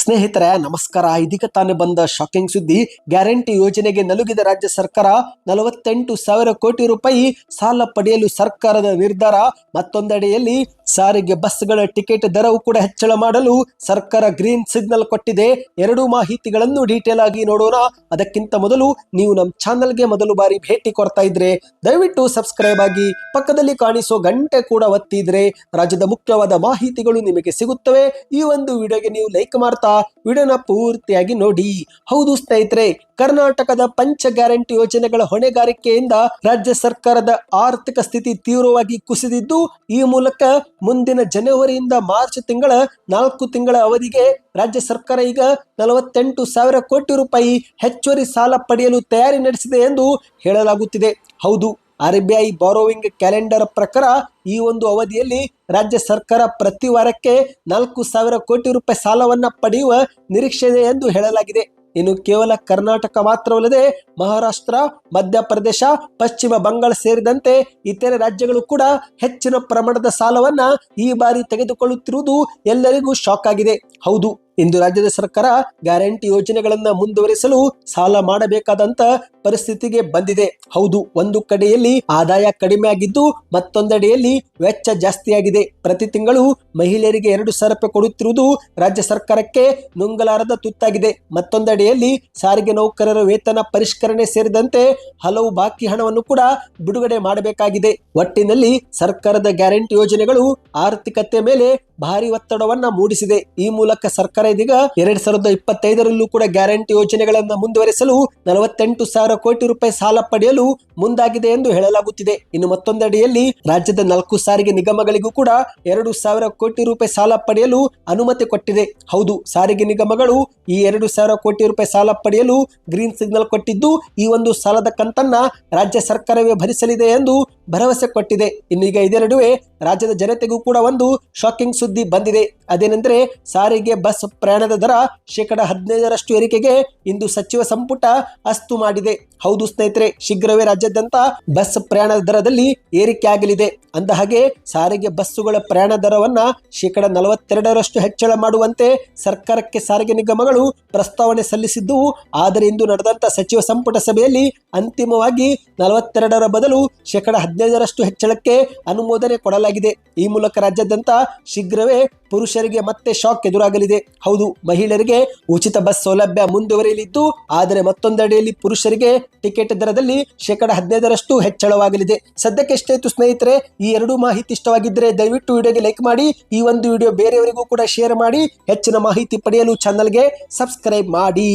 ಸ್ನೇಹಿತರೆ, ನಮಸ್ಕಾರ. ಇದೀಗ ತಾನೇ ಬಂದ ಶಾಕಿಂಗ್ ಸುದ್ದಿ. ಗ್ಯಾರಂಟಿ ಯೋಜನೆಗೆ ನಲುಗಿದ ರಾಜ್ಯ ಸರ್ಕಾರ ನಲವತ್ತೆಂಟು ಸಾವಿರ ಕೋಟಿ ರೂಪಾಯಿ ಸಾಲ ಪಡೆಯಲು ಸರ್ಕಾರದ ನಿರ್ಧಾರ. ಮತ್ತೊಂದೆಡೆಯಲ್ಲಿ ಸಾರಿಗೆ ಬಸ್ಗಳ ಟಿಕೆಟ್ ದರವು ಕೂಡ ಹೆಚ್ಚಳ ಮಾಡಲು ಸರ್ಕಾರ ಗ್ರೀನ್ ಸಿಗ್ನಲ್ ಕೊಟ್ಟಿದೆ. ಎರಡು ಮಾಹಿತಿಗಳನ್ನು ಡೀಟೇಲ್ ಆಗಿ ನೋಡೋಣ. ಅದಕ್ಕಿಂತ ಮೊದಲು ನೀವು ನಮ್ಮ ಚಾನಲ್ಗೆ ಮೊದಲು ಬಾರಿ ಭೇಟಿ ಕೊಡ್ತಾ ಇದ್ರೆ ದಯವಿಟ್ಟು ಸಬ್ಸ್ಕ್ರೈಬ್ ಆಗಿ ಪಕ್ಕದಲ್ಲಿ ಕಾಣಿಸೋ ಗಂಟೆ ಕೂಡ ಒತ್ತಿದ್ರೆ ರಾಜ್ಯದ ಮುಖ್ಯವಾದ ಮಾಹಿತಿಗಳು ನಿಮಗೆ ಸಿಗುತ್ತವೆ. ಈ ಒಂದು ವಿಡಿಯೋಗೆ ನೀವು ಲೈಕ್ ಮಾಡ್ತಾ, ವಿಡಿಯೋನ ಪೂರ್ತಿಯಾಗಿ ನೋಡಿ. ಹೌದು ಸ್ನೇಹಿತರೆ ಕರ್ನಾಟಕದ ಪಂಚ ಗ್ಯಾರಂಟಿ ಯೋಜನೆಗಳ ಹೊಣೆಗಾರಿಕೆಯಿಂದ ರಾಜ್ಯ ಸರ್ಕಾರದ ಆರ್ಥಿಕ ಸ್ಥಿತಿ ತೀವ್ರವಾಗಿ ಕುಸಿದಿದ್ದು, ಈ ಮೂಲಕ ಮುಂದಿನ ಜನವರಿಯಿಂದ ಮಾರ್ಚ್ ತಿಂಗಳ ನಾಲ್ಕು ತಿಂಗಳ ಅವಧಿಗೆ ರಾಜ್ಯ ಸರ್ಕಾರ ಈಗ ನಲವತ್ತೆಂಟು ಸಾವಿರ ಕೋಟಿ ರೂಪಾಯಿ ಹೆಚ್ಚುವರಿ ಸಾಲ ಪಡೆಯಲು ತಯಾರಿ ನಡೆಸಿದೆ ಎಂದು ಹೇಳಲಾಗುತ್ತಿದೆ. ಹೌದು, R B I borrowing calendar ಪ್ರಕಾರ ಈ ಒಂದು ಅವಧಿಯಲ್ಲಿ ರಾಜ್ಯ ಸರ್ಕಾರ ಪ್ರತಿ ವಾರಕ್ಕೆ ನಾಲ್ಕು ಸಾವಿರ ಕೋಟಿ ರೂಪಾಯಿ ಸಾಲವನ್ನ ಪಡೆಯುವ ನಿರೀಕ್ಷೆ ಇದೆ ಎಂದು ಹೇಳಲಾಗಿದೆ. ಇನ್ನು ಕೇವಲ ಕರ್ನಾಟಕ ಮಾತ್ರವಲ್ಲದೆ ಮಹಾರಾಷ್ಟ್ರ, ಮಧ್ಯಪ್ರದೇಶ, ಪಶ್ಚಿಮ ಬಂಗಾಳ ಸೇರಿದಂತೆ ಇತರೆ ರಾಜ್ಯಗಳು ಕೂಡ ಹೆಚ್ಚಿನ ಪ್ರಮಾಣದ ಸಾಲವನ್ನ ಈ ಬಾರಿ ತೆಗೆದುಕೊಳ್ಳುತ್ತಿರುವುದು ಎಲ್ಲರಿಗೂ ಶಾಕ್ ಆಗಿದೆ. ಹೌದು. ಇಂದು ರಾಜ್ಯದ ಸರ್ಕಾರ ಗ್ಯಾರಂಟಿ ಯೋಜನೆಗಳನ್ನ ಮುಂದುವರಿಸಲು ಸಾಲ ಮಾಡಬೇಕಾದಂತ ಪರಿಸ್ಥಿತಿಗೆ ಬಂದಿದೆ. ಹೌದು, ಒಂದು ಕಡೆಯಲ್ಲಿ ಆದಾಯ ಕಡಿಮೆ ಆಗಿದ್ದು, ಮತ್ತೊಂದೆಡೆಯಲ್ಲಿ ವೆಚ್ಚ ಜಾಸ್ತಿಯಾಗಿದೆ ಪ್ರತಿ ತಿಂಗಳು ಮಹಿಳೆಯರಿಗೆ ಎರಡು ಸಾವಿರ ರೂಪಾಯಿ ಕೊಡುತ್ತಿರುವುದು ರಾಜ್ಯ ಸರ್ಕಾರಕ್ಕೆ ನುಂಗಲಾರದ ತುತ್ತಾಗಿದೆ. ಮತ್ತೊಂದೆಡೆಯಲ್ಲಿ ಸಾರಿಗೆ ನೌಕರರ ವೇತನ ಪರಿಷ್ಕರಣೆ ಸೇರಿದಂತೆ ಹಲವು ಬಾಕಿ ಹಣವನ್ನು ಕೂಡ ಬಿಡುಗಡೆ ಮಾಡಬೇಕಾಗಿದೆ. ಒಟ್ಟಿನಲ್ಲಿ ಸರ್ಕಾರದ ಗ್ಯಾರಂಟಿ ಯೋಜನೆಗಳು ಆರ್ಥಿಕತೆ ಮೇಲೆ ಭಾರಿ ಒತ್ತಡವನ್ನ ಮೂಡಿಸಿದೆ. ಈ ಮೂಲಕ ಸರ್ಕಾರ ಇದೀಗ ಎರಡ್ ಸಾವಿರದ ಇಪ್ಪತ್ತೈದರಲ್ಲೂ ಕೂಡ ಗ್ಯಾರಂಟಿ ಯೋಜನೆಗಳನ್ನು ಮುಂದುವರೆಸಲು ನಲವತ್ತೆಂಟು ಸಾವಿರ ಕೋಟಿ ರೂಪಾಯಿ ಸಾಲ ಪಡೆಯಲು ಮುಂದಾಗಿದೆ ಎಂದು ಹೇಳಲಾಗುತ್ತಿದೆ. ಇನ್ನು ಮತ್ತೊಂದೆಡೆಯಲ್ಲಿ ರಾಜ್ಯದ ನಾಲ್ಕು ಸಾರಿಗೆ ನಿಗಮಗಳಿಗೂ ಕೂಡ ಎರಡು ಸಾವಿರ ಕೋಟಿ ರೂಪಾಯಿ ಸಾಲ ಪಡೆಯಲು ಅನುಮತಿ ಕೊಟ್ಟಿದೆ. ಹೌದು, ಸಾರಿಗೆ ನಿಗಮಗಳು ಈ ಎರಡು ಸಾವಿರ ಕೋಟಿ ರೂಪಾಯಿ ಸಾಲ ಪಡೆಯಲು ಗ್ರೀನ್ ಸಿಗ್ನಲ್ ಕೊಟ್ಟಿದ್ದು ಈ ಒಂದು ಸಾಲದ ಕಂತನ್ನ ರಾಜ್ಯ ಸರ್ಕಾರವೇ ಭರಿಸಲಿದೆ ಎಂದು ಭರವಸೆ ಕೊಟ್ಟಿದೆ. ಇನ್ನೀಗ ಇದರ ನಡುವೆ ರಾಜ್ಯದ ಜನತೆಗೂ ಕೂಡ ಒಂದು ಶಾಕಿಂಗ್ ಸುದ್ದಿ ಬಂದಿದೆ. ಅದೇನೆಂದರೆ ಸಾರಿಗೆ ಬಸ್ ಪ್ರಯಾಣದ ದರ ಶೇಕಡ ಹದಿನೈದರಷ್ಟು ಏರಿಕೆಗೆ ಇಂದು ಸಚಿವ ಸಂಪುಟ ಅಸ್ತು ಮಾಡಿದೆ. ಹೌದು ಸ್ನೇಹಿತರೆ, ಶೀಘ್ರವೇ ರಾಜ್ಯಾದ್ಯಂತ ಬಸ್ ಪ್ರಯಾಣದ ದರದಲ್ಲಿ ಏರಿಕೆ ಆಗಲಿದೆ. ಅಂದ ಹಾಗೆ ಸಾರಿಗೆ ಬಸ್ಸುಗಳ ಪ್ರಯಾಣ ದರವನ್ನ ಶೇಕಡ ನಲವತ್ತೆರಡರಷ್ಟು ಹೆಚ್ಚಳ ಮಾಡುವಂತೆ ಸರ್ಕಾರಕ್ಕೆ ಸಾರಿಗೆ ನಿಗಮಗಳು ಪ್ರಸ್ತಾವನೆ ಸಲ್ಲಿಸಿದ್ದು, ಆದರೆ ಇಂದು ನಡೆದಂತ ಸಚಿವ ಸಂಪುಟ ಸಭೆಯಲ್ಲಿ ಅಂತಿಮವಾಗಿ ನಲವತ್ತೆರಡರ ಬದಲು ಶೇಕಡ ಹದಿನೈದರಷ್ಟು ಹೆಚ್ಚಳಕ್ಕೆ ಅನುಮೋದನೆ ಕೊಡಲಾಗಿದೆ. ಈ ಮೂಲಕ ರಾಜ್ಯಾದ್ಯಂತ ಶೀಘ್ರವೇ ಪುರುಷರಿಗೆ ಮತ್ತೆ ಶಾಕ್ ಎದುರಾಗಲಿದೆ. ಹೌದು, ಮಹಿಳೆಯರಿಗೆ ಉಚಿತ ಬಸ್ ಸೌಲಭ್ಯ ಮುಂದುವರಿಯಲಿದ್ದು, ಆದರೆ ಮತ್ತೊಂದೆಡೆಯಲ್ಲಿ ಪುರುಷರಿಗೆ ಟಿಕೆಟ್ ದರದಲ್ಲಿ ಶೇಕಡ ಹದಿನೈದರಷ್ಟು ಹೆಚ್ಚಳವಾಗಲಿದೆ. ಸದ್ಯಕ್ಕೆ ಎಷ್ಟಾಯ್ತು ಸ್ನೇಹಿತರೆ, ಈ ಎರಡು ಮಾಹಿತಿ ಇಷ್ಟವಾಗಿದ್ದರೆ ದಯವಿಟ್ಟು ವಿಡಿಯೋಗೆ ಲೈಕ್ ಮಾಡಿ, ಈ ಒಂದು ವಿಡಿಯೋ ಬೇರೆಯವರಿಗೂ ಕೂಡ ಶೇರ್ ಮಾಡಿ, ಹೆಚ್ಚಿನ ಮಾಹಿತಿ ಪಡೆಯಲು ಚಾನಲ್ಗೆ ಸಬ್ಸ್ಕ್ರೈಬ್ ಮಾಡಿ.